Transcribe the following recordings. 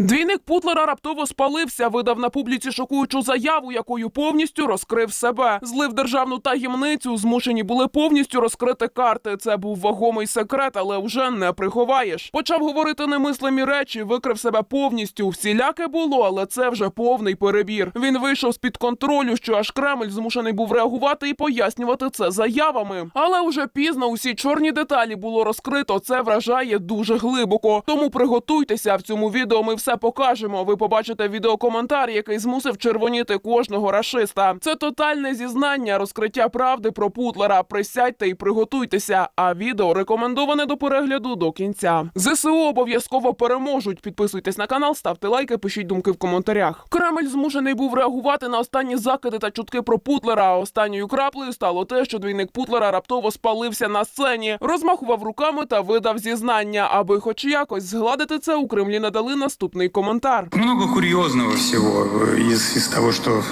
Двійник Путлера раптово спалився, видав на публіці шокуючу заяву, якою повністю розкрив себе. Злив державну таємницю, змушені були повністю розкрити карти. Це був вагомий секрет, але вже не приховаєш. Почав говорити немислимі речі, викрив себе повністю. Всіляке було, але це вже повний перебір. Він вийшов з під контролю, що аж Кремль змушений був реагувати і пояснювати це заявами. Але уже пізно усі чорні деталі було розкрито. Це вражає дуже глибоко. Тому приготуйтеся в цьому відео. Ми все покажемо. Ви побачите відеокоментар, який змусив червоніти кожного рашиста. Це тотальне зізнання, розкриття правди про Путлера. Присядьте і приготуйтеся. А відео рекомендоване до перегляду до кінця. ЗСУ обов'язково переможуть. Підписуйтесь на канал, ставте лайки, пишіть думки в коментарях. Кремль змушений був реагувати на останні закиди та чутки про Путлера. Останньою краплею стало те, що двійник Путлера раптово спалився на сцені, розмахував руками та видав зізнання. Аби хоч якось згладити це, у Кремлі надали наступний коментар. Много курьезного всего э, из, из того, что...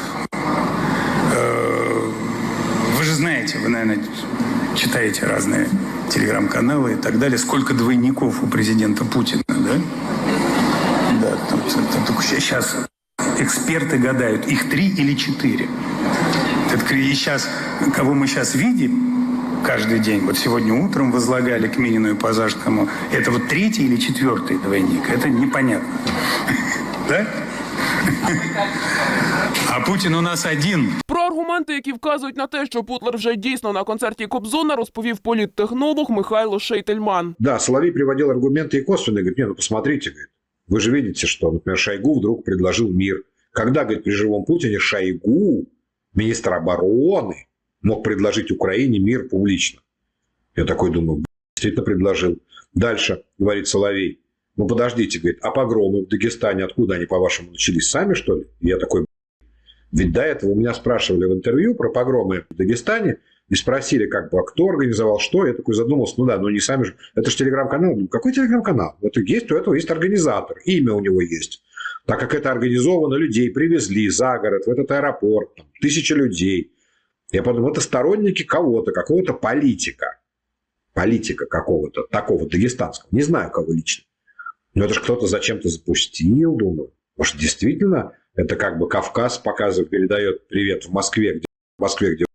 э, вы же знаете, вы, наверное, читаете разные телеграм-каналы и так далее. Сколько двойников у президента Путина, да? Да, там, там только сейчас эксперты гадают, их три или четыре. И сейчас, кого мы сейчас видим каждый день, вот сегодня утром возлагали к Минину и Пазажскому, это вот третий или четвертый двойник, это непонятно. Да? А Путин у нас один. Про аргументи, які вказують на те, що Путлер вже дійсно на концерті Кобзона, розповів політтехнолог Михайло Шейтельман. Да, Соловей приводил аргументы и косвенно, говорит, не, ну посмотрите, говорит, вы же видите, что, например, Шойгу вдруг предложил мир. Когда, говорит, при живом Путине Шойгу, министр обороны, мог предложить Украине мир публично? Я такой думаю, «Б***ь, действительно предложил. Дальше, говорит Соловей, ну подождите, говорит, а погромы в Дагестане, откуда они, по-вашему, начались сами, что ли? Я такой, «Б***ь, ведь до этого у меня спрашивали в интервью про погромы в Дагестане, и спросили, как бы, а кто организовал что. Я такой задумался, ну да, ну не сами же. Это же телеграм-канал. Ну, какой телеграм-канал? Вот есть, у этого есть организатор, имя у него есть. Так как это организовано, людей привезли за город, в этот аэропорт, там, тысячи людей. Я подумал, это сторонники кого-то, какого-то политика. Политика какого-то, такого дагестанского. Не знаю, кого лично. Но это же кто-то зачем-то запустил, думаю. Может, действительно, это как бы Кавказ показывает, передает привет в Москве, где в Москве, где.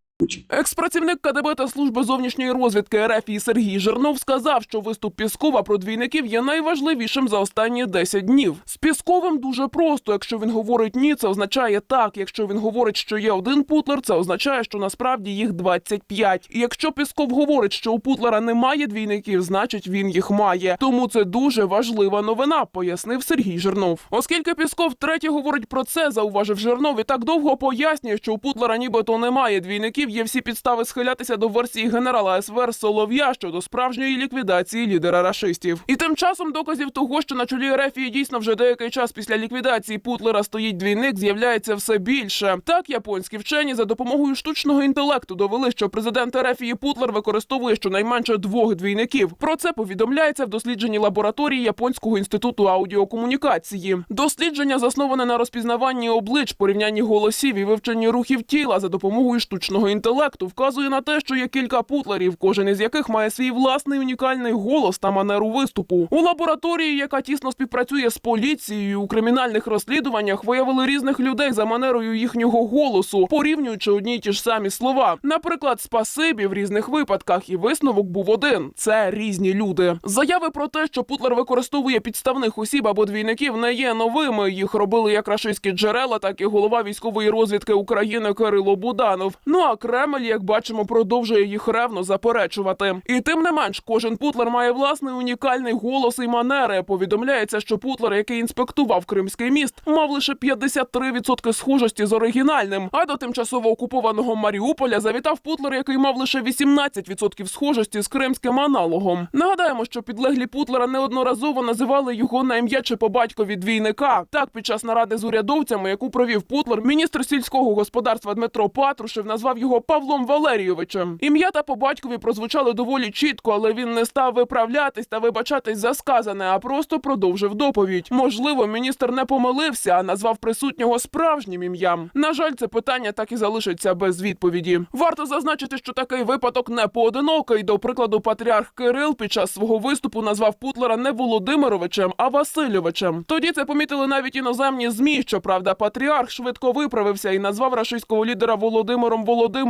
Експрацівник КДБ та служби зовнішньої розвідки РФ Сергій Жирнов сказав, що виступ Піскова про двійників є найважливішим за останні 10 днів. З Пісковим дуже просто. Якщо він говорить ні, це означає так. Якщо він говорить, що є один Путлер, це означає, що насправді їх 25. І якщо Пісков говорить, що у Путлера немає двійників, значить він їх має. Тому це дуже важлива новина, пояснив Сергій Жирнов. Оскільки Пісков третє говорить про це, зауважив Жирнов і так довго пояснює, що у Путлера нібито немає двійників. Є всі підстави схилятися до версії генерала СВР Солов'я щодо справжньої ліквідації лідера рашистів. І тим часом доказів того, що на чолі Рефії дійсно вже деякий час після ліквідації Путлера стоїть двійник, з'являється все більше. Так, японські вчені за допомогою штучного інтелекту довели, що президент Рефії Путлер використовує щонайменше двох двійників. Про це повідомляється в дослідженні лабораторії Японського інституту аудіокомунікації. Дослідження засноване на розпізнаванні облич, порівнянні голосів і вивченні рухів тіла за допомогою штучного інтелекту, вказує на те, що є кілька путлерів, кожен із яких має свій власний унікальний голос та манеру виступу. У лабораторії, яка тісно співпрацює з поліцією у кримінальних розслідуваннях, виявили різних людей за манерою їхнього голосу, порівнюючи одні й ті ж самі слова. Наприклад, спасибі в різних випадках, і висновок був один: це різні люди. Заяви про те, що Путлер використовує підставних осіб або двійників, не є новими. Їх робили як рашистські джерела, так і голова військової розвідки України Кирило Буданов. Ну а Кремль, як бачимо, продовжує їх ревно заперечувати. І тим не менш, кожен Путлер має власний унікальний голос і манери. Повідомляється, що Путлер, який інспектував Кримський міст, мав лише 53% схожості з оригінальним. А до тимчасово окупованого Маріуполя завітав Путлер, який мав лише 18% схожості з кримським аналогом. Нагадаємо, що підлеглі Путлера неодноразово називали його на ім'я чи по батькові двійника. Так, під час наради з урядовцями, яку провів Путлер, міністр сільського господарства Дмитро Патрушев назвав його його Павлом Валерійовичем. Ім'я та по батькові прозвучали доволі чітко, але він не став виправлятись та вибачатись за сказане, а просто продовжив доповідь. Можливо, міністр не помилився, а назвав присутнього справжнім ім'ям. На жаль, це питання так і залишиться без відповіді. Варто зазначити, що такий випадок не поодинокий. До прикладу, патріарх Кирил під час свого виступу назвав Путлера не Володимировичем, а Васильовичем. Тоді це помітили навіть іноземні змі. Щоправда, патріарх швидко виправився і назвав рашистського лідера Володимиром Володимировичем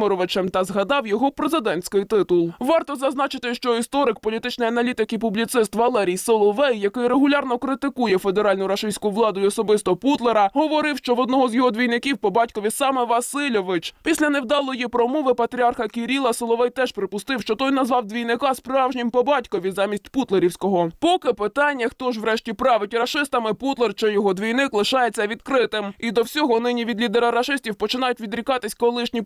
та згадав його президентський титул. Варто зазначити, що історик, політичний аналітик і публіцист Валерій Соловей, який регулярно критикує федеральну рашистську владу і особисто Путлера, говорив, що в одного з його двійників по батькові саме Васильович. Після невдалої промови патріарха Кіріла Соловей теж припустив, що той назвав двійника справжнім по батькові замість путлерівського. Поки питання, хто ж врешті править рашистами, Путлер чи його двійник лишається відкритим. І до всього нині від лідера рашистів починають відрікатись колишні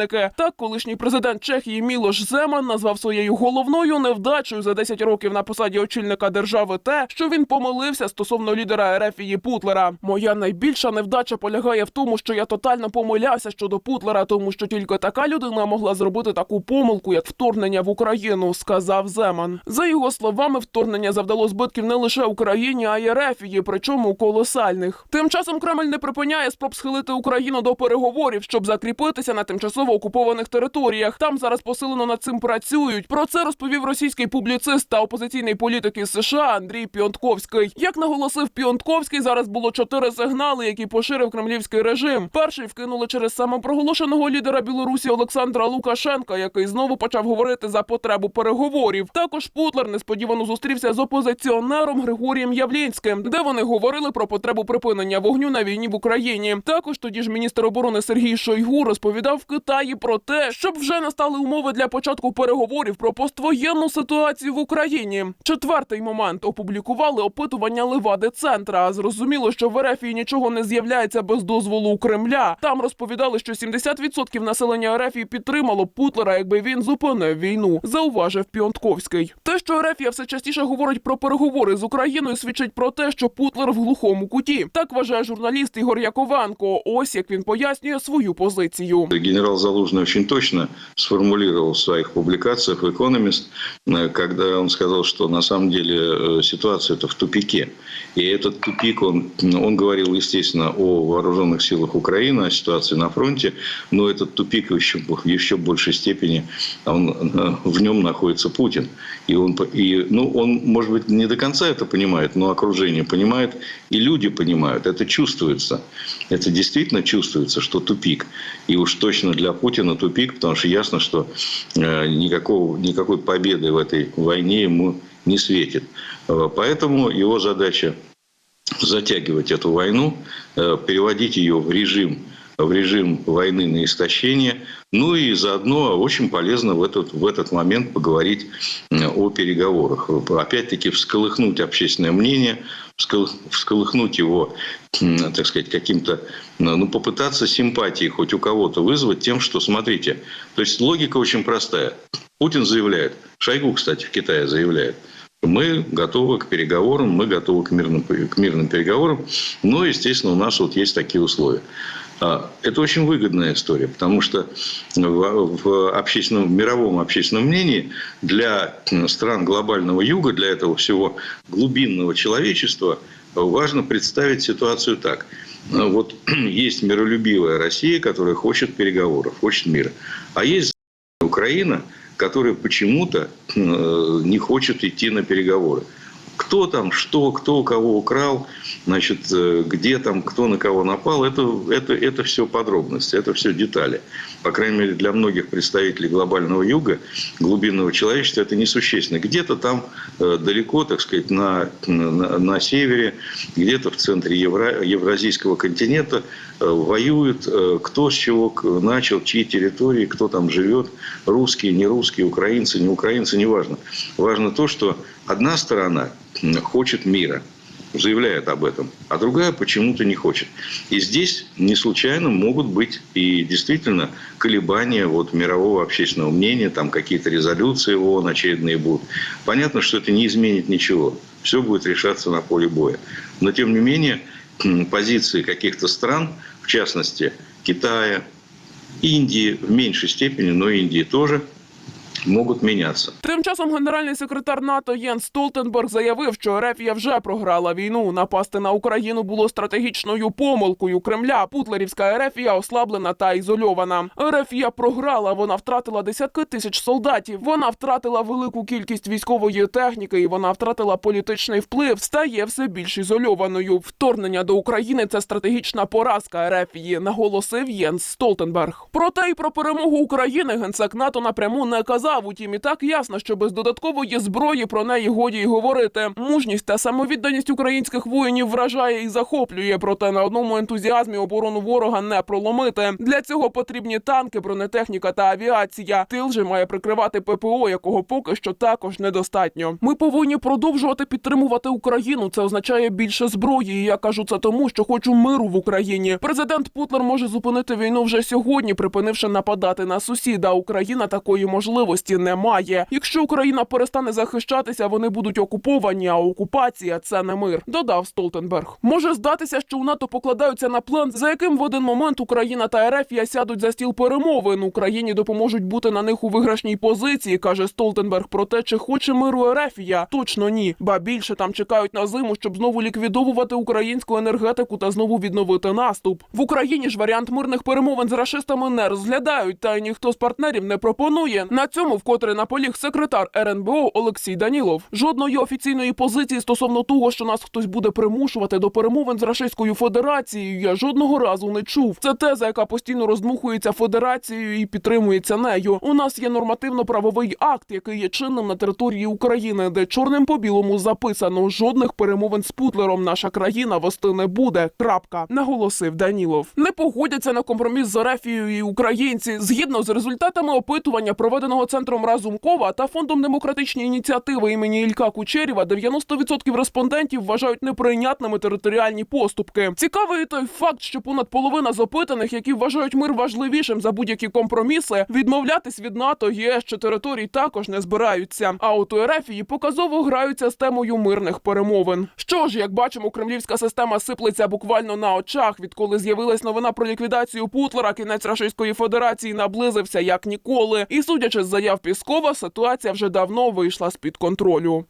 поплічники. Так, колишній президент Чехії Мілош Земан назвав своєю головною невдачею за 10 років на посаді очільника держави те, що він помилився стосовно лідера Ерефії Путлера. Моя найбільша невдача полягає в тому, що я тотально помилявся щодо Путлера, тому що тільки така людина могла зробити таку помилку, як вторгнення в Україну, сказав Земан. За його словами, вторгнення завдало збитків не лише Україні, а й Ерефії, причому колосальних. Тим часом Кремль не припиняє спроб схилити Україну до переговорів, щоб закріпитися на тимчасово окупованих територіях. Там зараз посилено над цим працюють. Про це розповів російський публіцист та опозиційний політик із США Андрій Піонтковський. Як наголосив Піонтковський, зараз було чотири сигнали, які поширив кремлівський режим. Перший вкинули через самопроголошеного лідера Білорусі Олександра Лукашенка, який знову почав говорити за потребу переговорів. Також Путлер несподівано зустрівся з опозиціонером Григорієм Явлінським, де вони говорили про потребу припинення вогню на війні в Україні. Також тоді ж міністр оборони Сергій Шойгу розповідав в Китаї про те, щоб вже настали умови для початку переговорів про поствоєнну ситуацію в Україні. Четвертий момент опублікували опитування Левади центра. Зрозуміло, що в РФ нічого не з'являється без дозволу Кремля. Там розповідали, що 70% населення РФ підтримало Путлера, якби він зупинив війну. Зауважив Піонтковський. Те, що РФ все частіше говорить про переговори з Україною, свідчить про те, що Путлер в глухому куті. Так вважає журналіст Ігор Яковенко. Ось як він пояснює свою позицію. Генерал Залужный очень точно сформулировал в своих публикациях в «Экономист», э, когда он сказал, что на самом деле э, ситуация это в тупике. И этот тупик, он, он говорил, естественно, о вооруженных силах Украины, о ситуации на фронте, но этот тупик в еще, в еще большей степени, он, э, в нем находится Путин. И он, и, ну, он, может быть, не до конца это понимает, но окружение понимает, и люди понимают. Это чувствуется. Это действительно чувствуется, что тупик. И уж точно для Путина тупик, потому что ясно, что э, никакого, никакой победы в этой войне ему не светит. Э, Поэтому его задача затягивать эту войну, э, переводить ее в режим в режим войны на истощение. Ну и заодно очень полезно в этот, в этот момент поговорить э, о переговорах. Опять-таки всколыхнуть общественное мнение, вскол- всколыхнуть его, так сказать, каким-то, ну, попытаться симпатии хоть у кого-то вызвать тем, что, смотрите, то есть логика очень простая. Путин заявляет, Шойгу, кстати, в Китае заявляет, мы готовы к переговорам, мы готовы к мирным, к мирным переговорам, но, естественно, у нас вот есть такие условия. А, Это очень выгодная история, потому что в, общественном, мировом общественном мнении для стран глобального юга, для этого всего глубинного человечества важно представить ситуацию так. Вот есть миролюбивая Россия, которая хочет переговоров, хочет мира. А есть Украина, которая почему-то не хочет идти на переговоры. Кто там, что, кто у кого украл, значит, э, где там, кто на кого напал, это, это, это все подробности, это все детали. По крайней мере, для многих представителей глобального юга, глубинного человечества, это несущественно. Где-то там э, далеко, так сказать, на, на, на севере, где-то в центре Евра, евразийского континента э, воюют, кто с чего начал, чьи территории, кто там живет, русские, не русские, украинцы, не украинцы, неважно. Важно то, что одна сторона хочет мира, заявляет об этом, а другая почему-то не хочет. И здесь не случайно могут быть и действительно колебания вот мирового общественного мнения, там какие-то резолюции ООН очередные будут. Понятно, что это не изменит ничего. Все будет решаться на поле боя. Но тем не менее позиции каких-то стран, в частности Китая, Индии в меньшей степени, но Индии тоже могут меняться. Тим часом генеральний секретар НАТО Єнс Столтенберг заявив, що Ерефія вже програла війну. Напасти на Україну було стратегічною помилкою Кремля. Путлерівська Ерефія ослаблена та ізольована. Ерефія програла. Вона втратила десятки тисяч солдатів. Вона втратила велику кількість військової техніки, і вона втратила політичний вплив. Стає все більш ізольованою. Вторгнення до України це стратегічна поразка Ерефії, наголосив Єнс Столтенберг. Проте й про перемогу України генсек НАТО напряму не казав. Утім, і так ясно, що без додаткової зброї про неї годі й говорити. Мужність та самовідданість українських воїнів вражає і захоплює. Проте на одному ентузіазмі оборону ворога не проломити. Для цього потрібні танки, бронетехніка та авіація. Тил же має прикривати ППО, якого поки що також недостатньо. Ми повинні продовжувати підтримувати Україну. Це означає більше зброї. І я кажу це тому, що хочу миру в Україні. Президент Путлер може зупинити війну вже сьогодні, припинивши нападати на сусіда. Україна такої можливості не має. Якщо Україна перестане захищатися, вони будуть окуповані. А окупація це не мир. Додав Столтенберг. Може здатися, що у НАТО покладаються на план, за яким в один момент Україна та Ерефія сядуть за стіл перемовин. Україні допоможуть бути на них у виграшній позиції, каже Столтенберг. Про те, чи хоче миру Ерефія, точно ні. Ба більше там чекають на зиму, щоб знову ліквідовувати українську енергетику та знову відновити наступ. В Україні ж варіант мирних перемовин з рашистами не розглядають, та й ніхто з партнерів не пропонує. На цьому вкотре наполіг секретар РНБО Олексій Данілов. Жодної офіційної позиції стосовно того, що нас хтось буде примушувати до перемовин з Рашистською Федерацією, я жодного разу не чув. Це теза, яка постійно роздмухується федерацією і підтримується нею. У нас є нормативно-правовий акт, який є чинним на території України, де чорним по білому записано жодних перемовин з Путлером наша країна вести не буде. Крапка наголосив Данілов. Не погодяться на компроміс з Арефією і українці. Згідно з результатами опитування, проведеного центром Разумкова та фондом демократичні ініціативи імені Ілька Кучерєва, 90% респондентів вважають неприйнятними територіальні поступки. Цікавий той факт, що понад половина з опитаних, які вважають мир важливішим за будь-які компроміси, відмовлятись від НАТО, ЄС чи територій також не збираються. А от у Ерефії показово граються з темою мирних перемовин. Що ж, як бачимо, кремлівська система сиплеться буквально на очах. Відколи з'явилась новина про ліквідацію Путлера, кінець Рашистської Федерації наблизився як ніколи. І судячи з заяв Піскова, ситуація вже давно вийшла з під контролю.